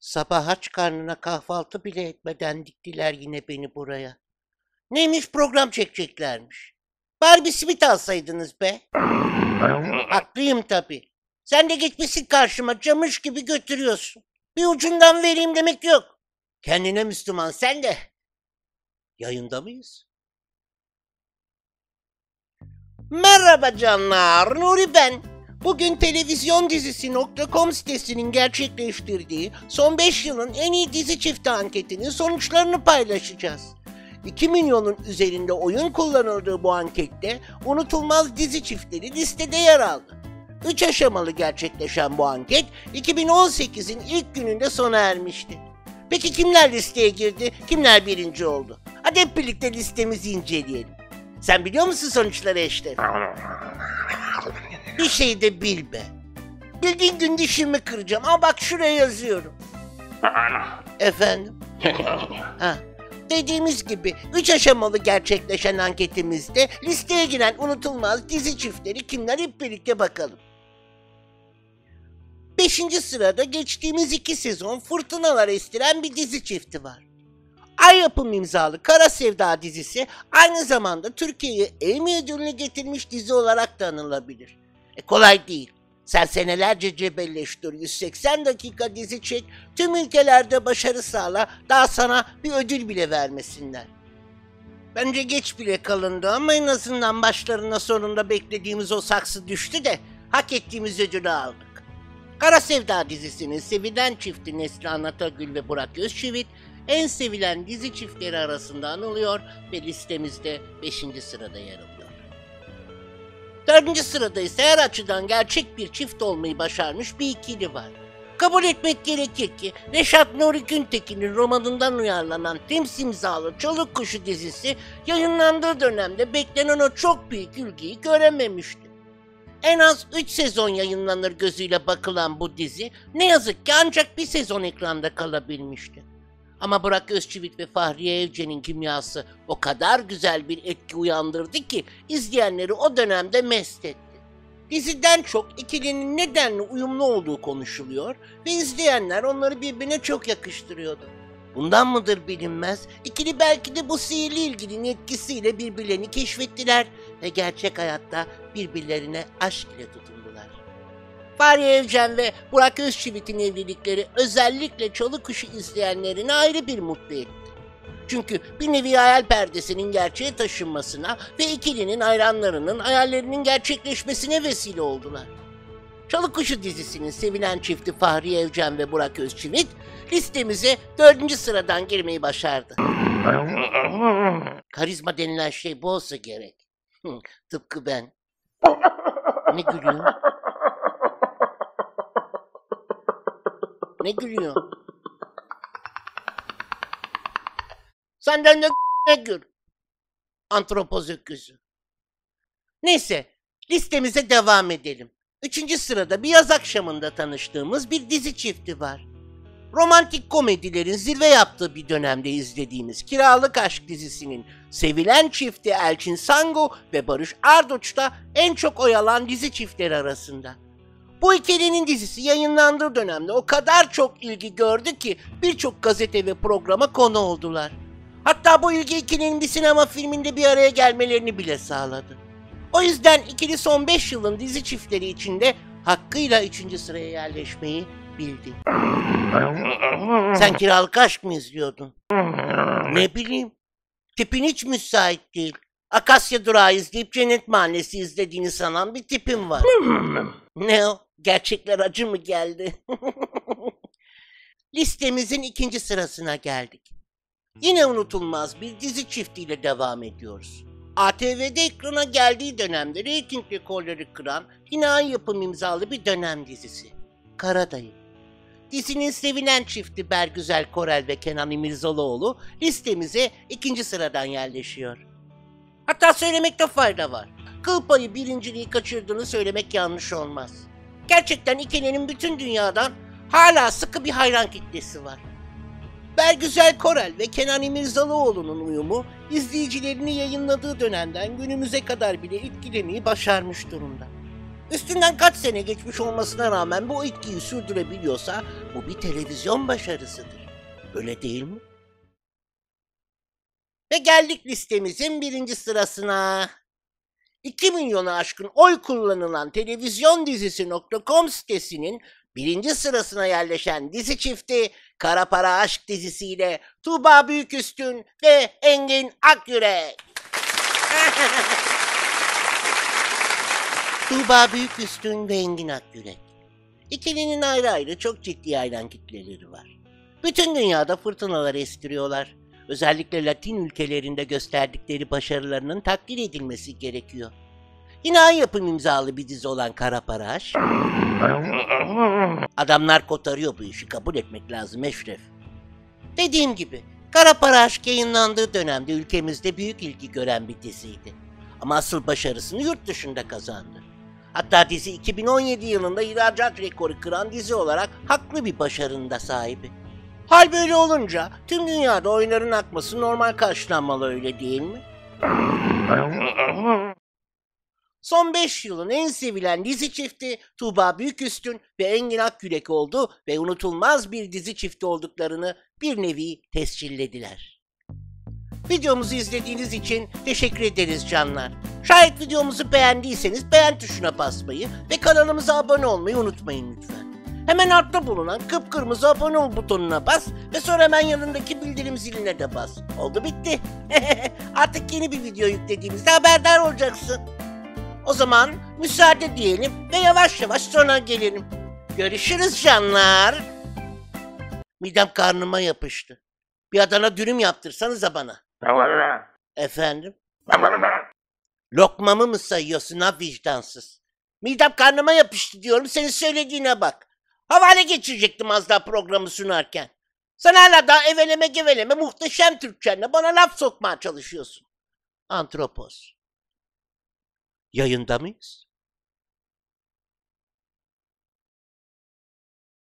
Sabah aç karnına kahvaltı bile etmeden diktiler yine beni buraya. Neymiş program çekeceklermiş. Bari bir simit alsaydınız be. Haklıyım tabii. Sen de gitmişsin karşıma camış gibi götürüyorsun. Bir ucundan vereyim demek yok. Kendine Müslüman sen de. Yayında mıyız? Merhaba canlar, Nuri ben. Bugün televizyon dizisi.com sitesinin gerçekleştirdiği son 5 yılın en iyi dizi çifti anketinin sonuçlarını paylaşacağız. 2 milyonun üzerinde oyun kullanıldığı bu ankette unutulmaz dizi çiftleri listede yer aldı. 3 aşamalı gerçekleşen bu anket 2018'in ilk gününde sona ermişti. Peki kimler listeye girdi, kimler birinci oldu? Hadi hep birlikte listemizi inceleyelim. Sen biliyor musun sonuçları Eşref? Bir şey de bil be. Bildiğin gün dişimi kıracağım ama bak şuraya yazıyorum. Efendim? Ha. Dediğimiz gibi 3 aşamalı gerçekleşen anketimizde listeye giren unutulmaz dizi çiftleri kimler hep birlikte bakalım. Beşinci sırada geçtiğimiz iki sezon fırtınalar estiren bir dizi çifti var. Ay yapım imzalı Kara Sevda dizisi aynı zamanda Türkiye'ye Emmy ödülünü getirmiş dizi olarak da anılabilir. E kolay değil. Sen senelerce cebelleştir, 180 dakika dizi çek, tüm ülkelerde başarı sağla, daha sana bir ödül bile vermesinler. Bence geç bile kalındı ama en azından başlarına sonunda beklediğimiz o saksı düştü de hak ettiğimiz ödülü aldık. Kara Sevda dizisinin sevilen çifti Neslihan Atagül ve Burak Özçivit en sevilen dizi çiftleri arasında anılıyor ve listemizde 5. sırada yer alıyor. Dördüncü sırada ise her açıdan gerçek bir çift olmayı başarmış bir ikili var. Kabul etmek gerekir ki Reşat Nuri Güntekin'in romanından uyarlanan Tems imzalı Çoluk Kuşu dizisi yayınlandığı dönemde beklenen o çok büyük ilgiyi görememişti. En az 3 sezon yayınlanır gözüyle bakılan bu dizi ne yazık ki ancak bir sezon ekranda kalabilmişti. Ama Burak Özçivit ve Fahriye Evcen'in kimyası o kadar güzel bir etki uyandırdı ki izleyenleri o dönemde mest etti. Diziden çok ikilinin nedenli uyumlu olduğu konuşuluyor ve izleyenler onları birbirine çok yakıştırıyordu. Bundan mıdır bilinmez, ikili belki de bu sihirli ilginin etkisiyle birbirlerini keşfettiler ve gerçek hayatta birbirlerine aşk ile tutundular. Fahriye Evcen ve Burak Özçivit'in evlilikleri özellikle Çalı Kuşu izleyenlerini ayrı bir mutlu etti. Çünkü bir nevi hayal perdesinin gerçeğe taşınmasına ve ikilinin hayranlarının hayallerinin gerçekleşmesine vesile oldular. Çalı Kuşu dizisinin sevilen çifti Fahriye Evcen ve Burak Özçivit listemize dördüncü sıradan girmeyi başardı. Karizma denilen şey bu olsa gerek. Tıpkı ben. Ne gülüyor? Ne gülüyor? Senden de ne gül? Antropoz öküzü. Neyse, listemize devam edelim. Üçüncü sırada bir yaz akşamında tanıştığımız bir dizi çifti var. Romantik komedilerin zirve yaptığı bir dönemde izlediğimiz Kiralık Aşk dizisinin sevilen çifti Elçin Sango ve Barış Arduç da en çok oyalan dizi çiftleri arasında. Bu ikilinin dizisi yayınlandığı dönemde o kadar çok ilgi gördü ki birçok gazete ve programa konu oldular. Hatta bu ilgi ikilinin bir sinema filminde bir araya gelmelerini bile sağladı. O yüzden ikili son 5 yılın dizi çiftleri içinde hakkıyla 3. sıraya yerleşmeyi bildi. Sen kiralık aşk mı izliyordun? Ne bileyim. Tipin hiç müsait değil. Akasya Durağı izleyip Cennet Mahallesi izlediğini sanan bir tipim var. ne o? Gerçekler acı mı geldi? Listemizin ikinci sırasına geldik. Yine unutulmaz bir dizi çiftiyle devam ediyoruz. ATV'de ekrana geldiği dönemde reyting rekorları kıran yine ay yapım imzalı bir dönem dizisi. Karadayı. Dizinin sevilen çifti Bergüzel Korel ve Kenan İmirzalıoğlu listemize ikinci sıradan yerleşiyor. Hatta söylemekte fayda var. Kıl payı birinciliği kaçırdığını söylemek yanlış olmaz. Gerçekten ikilinin bütün dünyadan hala sıkı bir hayran kitlesi var. Bergüzel Korel ve Kenan İmirzalıoğlu'nun uyumu izleyicilerini yayınladığı dönemden günümüze kadar bile etkilemeyi başarmış durumda. Üstünden kaç sene geçmiş olmasına rağmen bu etkiyi sürdürebiliyorsa bu bir televizyon başarısıdır. Öyle değil mi? Ve geldik listemizin birinci sırasına. 2 milyona aşkın oy kullanılan televizyon dizisi.com sitesinin birinci sırasına yerleşen dizi çifti Kara Para Aşk dizisiyle Tuğba Büyüküstün ve Engin Akyürek. Tuğba Büyüküstün ve Engin Akyürek. İkilinin ayrı ayrı çok ciddi hayran kitleleri var. Bütün dünyada fırtınalar estiriyorlar. Özellikle Latin ülkelerinde gösterdikleri başarılarının takdir edilmesi gerekiyor. Yine ay yapım imzalı bir dizi olan Kara Para Aşk. Adamlar kotarıyor bu işi kabul etmek lazım Eşref. Dediğim gibi Kara Para yayınlandığı dönemde ülkemizde büyük ilgi gören bir diziydi. Ama asıl başarısını yurt dışında kazandı. Hatta dizi 2017 yılında ihracat rekoru kıran dizi olarak haklı bir başarının da sahibi. Hal böyle olunca tüm dünyada oyların akması normal karşılanmalı öyle değil mi? Son 5 yılın en sevilen dizi çifti Tuğba Büyüküstün ve Engin Akgürek oldu ve unutulmaz bir dizi çifti olduklarını bir nevi tescillediler. Videomuzu izlediğiniz için teşekkür ederiz canlar. Şayet videomuzu beğendiyseniz beğen tuşuna basmayı ve kanalımıza abone olmayı unutmayın lütfen. Hemen altta bulunan kıpkırmızı abone ol butonuna bas ve sonra hemen yanındaki bildirim ziline de bas. Oldu bitti. Artık yeni bir video yüklediğimizde haberdar olacaksın. O zaman müsaade diyelim ve yavaş yavaş sona gelelim. Görüşürüz canlar. Midem karnıma yapıştı. Bir Adana dürüm yaptırsanıza bana. Efendim? Lokmamı mı sayıyorsun ha vicdansız? Midem karnıma yapıştı diyorum senin söylediğine bak. Havale geçirecektim az daha programı sunarken. Sen hala daha eveleme geveleme muhteşem Türkçenle bana laf sokmaya çalışıyorsun. Antropos. Yayında mıyız?